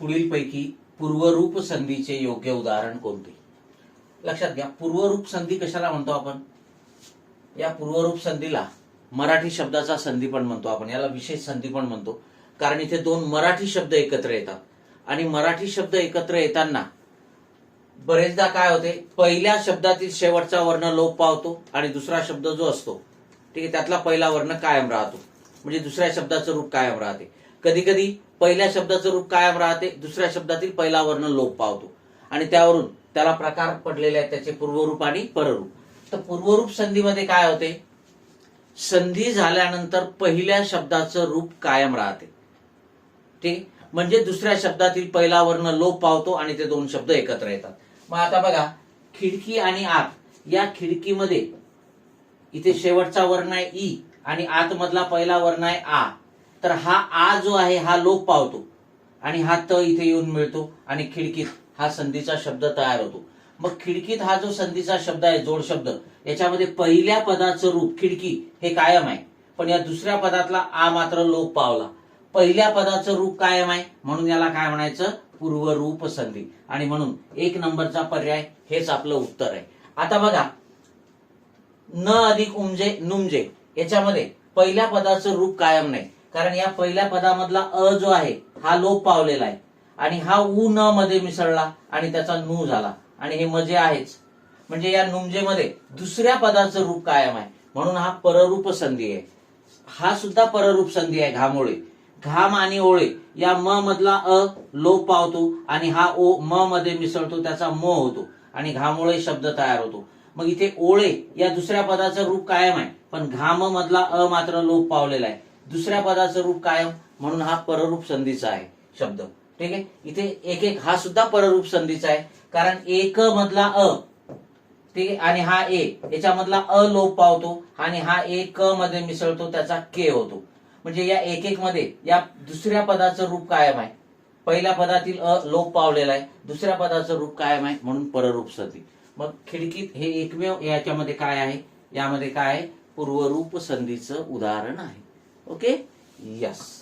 पुढीलपैकी पूर्वरूप संधीचे योग्य उदाहरण कोणते? लक्षात घ्या पूर्वरूप संधी कशाला म्हणतो आपण? या पूर्वरूप संधीला मराठी शब्दाचा संधी पण म्हणतो आपण याला विशेष संधी पण म्हणतो. कारण इथे दोन मराठी शब्द एकत्र येतात. आणि मराठी शब्द एकत्र येताना बरेचदा काय होते? पहिल्या शब्दातील शेवटचा वर्ण लोप पावतो आणि दुसरा शब्द जो असतो ठीक आहे त्यातला पहिला वर्ण कायम राहतो. म्हणजे दुसऱ्या शब्दाचं रूप कायम राहते. कधी कधी पहिल्या शब्दाचं रूप कायम राहते दुसऱ्या शब्दातील पहिला वर्ण लोप पावतो. आणि त्यावरून त्याला प्रकार पडलेले आहेत त्याचे पूर्वरूप आणि पररूप. तर पूर्वरूप संधीमध्ये काय होते? संधी झाल्यानंतर पहिल्या शब्दाचं रूप कायम राहते. ठीक? म्हणजे दुसऱ्या शब्दातील पहिला वर्ण लोप पावतो आणि ते दोन शब्द एकत्र येतात. मग आता बघा खिडकी आणि आत. या खिडकीमध्ये इथे शेवटचा वर्ण आहे ई आणि आतमधला पहिला वर्ण आहे आ. तर हा आ जो आहे हा लोप पावतो. आणि हा त इथे येऊन मिळतो आणि खिडकीत हा संधीचा शब्द तयार होतो. मग खिडकीत हा जो संधीचा शब्द आहे जोड शब्द याच्यामध्ये पहिल्या पदाचं रूप खिडकी हे कायम आहे. पण या दुसऱ्या पदातला आ मात्र लोप पावला. पहिल्या पदाचं रूप कायम आहे म्हणून याला काय म्हणायचं? पूर्वरूप संधी. आणि म्हणून एक नंबरचा पर्याय हेच आपलं उत्तर आहे. आता बघा न अधिक उमजे नुमजे याच्यामध्ये पहिल्या पदाचं रूप कायम नाही. कारण या पहिल्या पदामधला अ जो आहे हा लोप पावलेला आहे. आणि हा उ न मध्ये मिसळला आणि त्याचा नू झाला. आणि हे मजे आहेच. म्हणजे या नुमजेमध्ये दुसऱ्या पदाचं रूप कायम आहे. म्हणून हा पररूप संधी आहे. हा सुद्धा पररूप संधी आहे घामोळे. घाम आणि ओळे या म मधला अ लोप पावतो आणि हा ओ म मध्ये मिसळतो त्याचा म होतो. आणि घामोळे शब्द तयार होतो. मग इथे ओळे या दुसऱ्या पदाचं रूप कायम आहे. पण घाम मधला अ मात्र लोप पावलेला आहे. दुसऱ्या पदाचं रूप कायम म्हणून हा पररूप संधीचा आहे शब्द. ठीक आहे? इथे एक एक हा सुद्धा पररूप संधीचा आहे कारण एक मधला अ. ठीक आहे? आणि हा ए. याच्यामधला अ लोप पावतो आणि हा ए क मध्ये मिसळतो त्याचा के होतो. म्हणजे या एक एक मध्ये या दुसऱ्या पदाचं रूप कायम आहे. पहिल्या पदातील अ लोप पावलेला आहे दुसऱ्या पदाचं रूप कायम आहे म्हणून पररूप संधी. मग खिडकीत हे एकमेव याच्यामध्ये काय आहे? यामध्ये काय आहे? पूर्वरूप संधीचं उदाहरण आहे. Okay? Yes.